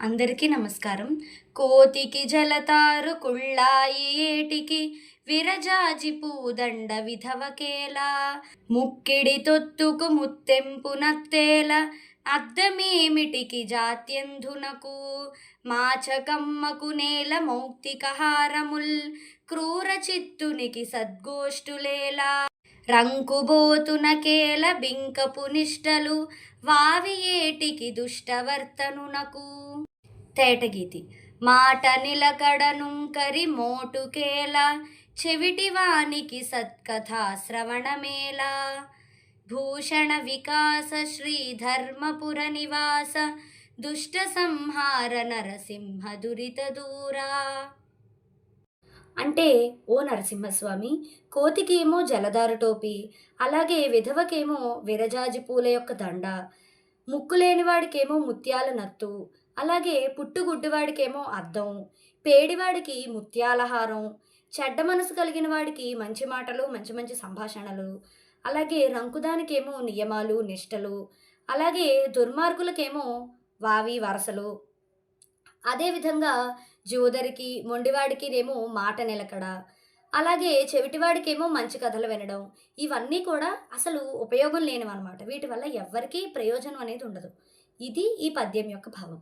అందరికీ నమస్కారం. కోతికి జలతారు కుళ్ళాయి ఏటికి విరజాజి పూదండ విధవకేలా. ముక్కిడి తొత్తుకు ముత్తెంపు నత్తేల అద్దమేమిటికి జాత్యంధునకు. మాచకమ్మకు నేల మౌక్తిక హారముల్ క్రూర చిత్తునికి సద్గోష్ఠులేలా రంకుబోతునకేల బింకపు నిష్టలు వావి ఏటికి దుష్టవర్తనునకు. తేటగీతి. మాట నిలకడనుంకరి మోటుకేల చెవిటివానికి సత్కథా శ్రవణమేలా భూషణ వికాస శ్రీధర్మపుర నివాస దుష్ట సంహార నరసింహ దురిత దూరా. అంటే ఓ నరసింహస్వామి కోతికేమో జలదారు టోపీ అలాగే విధవకేమో విరజాజి పూల యొక్క దండ ముక్కు లేనివాడికేమో ముత్యాల నత్తు అలాగే పుట్టుగుడ్డివాడికేమో అద్దం పేడివాడికి ముత్యాలహారం చెడ్డ మనసు కలిగిన వాడికి మంచి మాటలు మంచి మంచి సంభాషణలు అలాగే రంకుదానికేమో నియమాలు నిష్టలు అలాగే దుర్మార్గులకేమో వావి వరసలు. అదేవిధంగా జోదరికి మొండివాడికి ఏమో మాట నిలకడ అలాగే చెవిటివాడికేమో మంచి కథలు వినడం ఇవన్నీ కూడా అసలు ఉపయోగం లేనివన్నమాట. వీటి వల్ల ఎవ్వరికీ ప్రయోజనం అనేది ఉండదు. ఇది ఈ పద్యం యొక్క భావం.